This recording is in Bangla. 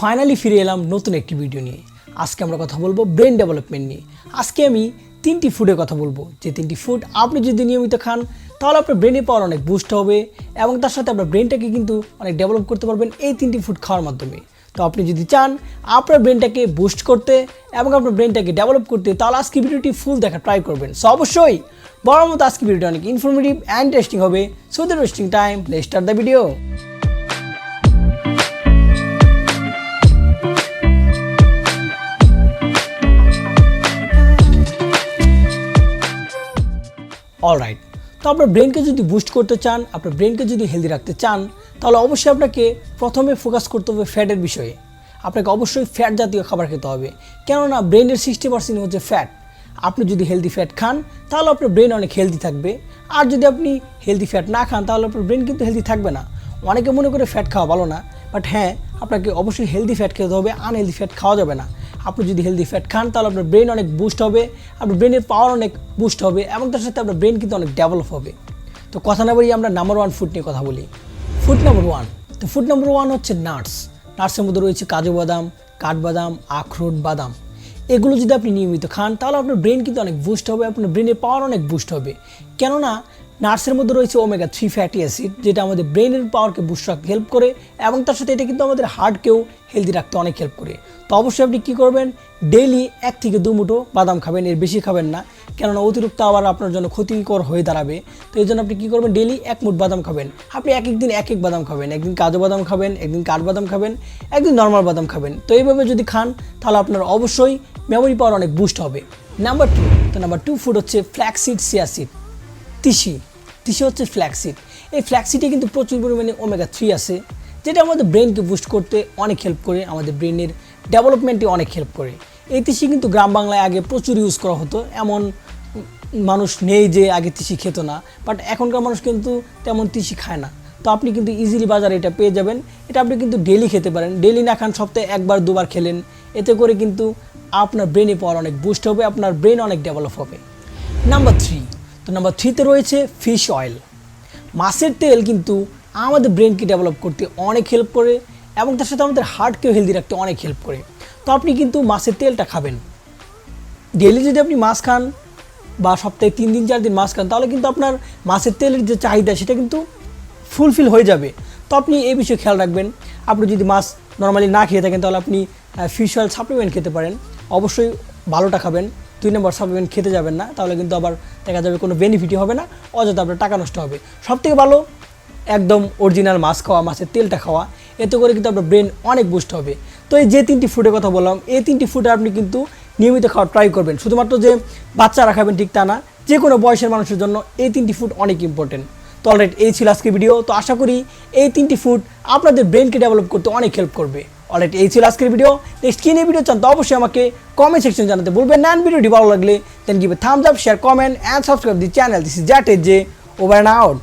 ফাইনালি ফিরে এলাম নতুন একটি ভিডিও নিয়ে। আজকে আমরা কথা বলব ব্রেন ডেভেলপমেন্ট নিয়ে। আজকে আমি তিনটি ফুডের কথা বলব। যে তিনটি ফুড আপনি যদি নিয়মিত খান, তাহলে আপনার ব্রেনে পাওয়ার অনেক বুস্ট হবে এবং তার সাথে আপনার ব্রেনটাকে কিন্তু অনেক ডেভেলপ করতে পারবেন এই তিনটি ফুড খাওয়ার মাধ্যমে। তো আপনি যদি চান আপনার ব্রেনটাকে বুস্ট করতে এবং আপনার ব্রেনটাকে ডেভেলপ করতে, তাহলে আজকে ভিডিওটি ফুল দেখা ট্রাই করবেন। সো অবশ্যই বড় মতো আজকে ভিডিওটি অনেক ইনফরমেটিভ অ্যান্ড টেস্টিং হবে। So the wasting time let start the video alright তো আপনার ব্রেনকে যদি বুস্ট করতে চান, আপনার ব্রেনকে যদি হেলদি রাখতে চান, তাহলে অবশ্যই আপনাকে প্রথমে ফোকাস করতে হবে ফ্যাটের বিষয়ে। আপনাকে অবশ্যই ফ্যাট জাতীয় খাবার খেতে হবে। কেননা ব্রেনের সিক্সটি পার্সেন্ট হচ্ছে ফ্যাট আপনি যদি হেলদি ফ্যাট খান, তাহলে আপনার ব্রেন অনেক হেলদি থাকবে। আর যদি আপনি হেলদি ফ্যাট না খান, তাহলে আপনার ব্রেন কিন্তু হেলদি থাকবে না। অনেকে মনে করে ফ্যাট খাওয়া ভালো না বাট হ্যাঁ আপনাকে অবশ্যই হেলদি ফ্যাট খেতে হবে আনহেলদি ফ্যাট খাওয়া যাবে না। আপনি যদি হেলদি ফ্যাট খান, তাহলে আপনার ব্রেন অনেক বুস্ট হবে, আপনার ব্রেনের পাওয়ার অনেক বুস্ট হবে, এবং তার সাথে আপনার ব্রেন কিন্তু অনেক ডেভেলপ হবে। তো কথা না বলি আমরা নাম্বার ওয়ান ফুড নিয়ে কথা বলি। ফুড নাম্বার ওয়ান তো ফুড নাম্বার ওয়ান হচ্ছে নাটস নাটসের মধ্যে রয়েছে কাজু বাদাম, কাঠবাদাম, আখরোট বাদাম। এগুলো যদি আপনি নিয়মিত খান, তাহলে আপনার ব্রেন কিন্তু অনেক বুস্ট হবে, আপনার ব্রেনের পাওয়ার অনেক বুস্ট হবে। কেননা নাটসের মধ্যে রয়েছে ওমেগা থ্রি ফ্যাটি অ্যাসিড যেটা আমাদের ব্রেনের পাওয়ারকে বুস্ট রাখতে হেল্প করে, এবং তার সাথে এটা কিন্তু আমাদের হার্টকেও হেলদি রাখতে অনেক হেল্প করে। তো অবশ্যই আপনি কী করবেন? ডেইলি এক থেকে দু মুঠো বাদাম খাবেন, এর বেশি খাবেন না, কেননা অতিরিক্ত আবার আপনার জন্য ক্ষতিকর হয়ে দাঁড়াবে। তো এই জন্য আপনি কী করবেন? ডেইলি এক মুঠ বাদাম খাবেন। আপনি এক এক দিন এক এক বাদাম খাবেন। একদিন কাজু বাদাম খাবেন, একদিন কাঠবাদাম খাবেন, একদিন নর্মাল বাদাম খাবেন। তো এইভাবে যদি খান, তাহলে আপনার অবশ্যই মেমোরি পাওয়ার অনেক বুস্ট হবে। নাম্বার টু তো নাম্বার টু ফুড হচ্ছে ফ্ল্যাক্সিড সিয়াসিড তিসি তিসি হচ্ছে ফ্ল্যাক্সিড এই ফ্ল্যাক্সিডে কিন্তু প্রচুর পরিমাণে ওমেগা থ্রি আছে, যেটা আমাদের ব্রেনকে বুস্ট করতে অনেক হেল্প করে, আমাদের ব্রেনের ডেভেলপমেন্টে অনেক হেল্প করে। এই তিসি কিন্তু গ্রাম বাংলায় আগে প্রচুর ইউজ করা হতো, এমন মানুষ নেই যে আগে তিসি খেত না বাট এখনকার মানুষ কিন্তু তেমন তিসি খায় না। তো আপনি কিন্তু ইজিলি বাজারে এটা পেয়ে যাবেন, এটা আপনি কিন্তু ডেলি খেতে পারেন। ডেলি না খান সপ্তাহে একবার, দুবার খেলেন এতে করে কিন্তু আপনার ব্রেনে পাওয়ার অনেক বুস্ট হবে, আপনার ব্রেন অনেক ডেভেলপ হবে। নাম্বার থ্রি তো নাম্বার থ্রিতে রয়েছে ফিশ অয়েল মাছের তেল কিন্তু আমাদের ব্রেনকে ডেভেলপ করতে অনেক হেল্প করে এবং তার সাথে আমাদের হার্টকেও হেলদি রাখতে অনেক হেল্প করে। তো আপনি কিন্তু মাছের তেলটা খাবেন। ডেলি যদি আপনি মাছ খান বা সপ্তাহে তিন দিন, চার দিন মাছ খান, তাহলে কিন্তু আপনার মাছের তেলের যে চাহিদা, সেটা কিন্তু ফুলফিল হয়ে যাবে। তো আপনি এই বিষয়ে খেয়াল রাখবেন। আপনি যদি মাছ নর্মালি না খেয়ে থাকেন, তাহলে আপনি ফিশ অয়েল সাপ্লিমেন্ট খেতে পারেন। অবশ্যই ভালোটা খাবেন। দুই নম্বর সাপ্লিমেন্ট খেতে যাবেন না, তাহলে কিন্তু আবার দেখা যাবে কোনো বেনিফিটই হবে না, অযথা আপনার টাকা নষ্ট হবে। সবথেকে ভালো, একদম অরিজিনাল মাছ খাওয়া, মাছের তেলটা খাওয়া। এতে করে কিন্তু আপনার ব্রেন অনেক বুস্ট হবে। তো এই যে তিনটি ফুডের কথা বললাম, এই তিনটি ফুডে আপনি কিন্তু নিয়মিত খাওয়া ট্রাই করবেন। শুধুমাত্র যে বাচ্চারা খাবেন ঠিক তা না যে কোনো বয়সের মানুষের জন্য এই তিনটি ফুড অনেক ইম্পর্টেন্ট তো অলরেডি এই ছিল আজকে ভিডিও তো আশা করি এই তিনটি ফুড আপনাদের ব্রেনকে ডেভেলপ করতে অনেক হেল্প করবে। অলরেডি এই ছিল আজকের ভিডিও নেক্সট কী নিয়ে ভিডিও চান তো অবশ্যই আমাকে কমেন্ট সেকশন জানাতে বলবেন না। ভিডিওটি ভালো লাগলে then give thumbs up share comment and subscribe the channel this is জ্যাট এজ জে ওভার অ্যান্ড আউট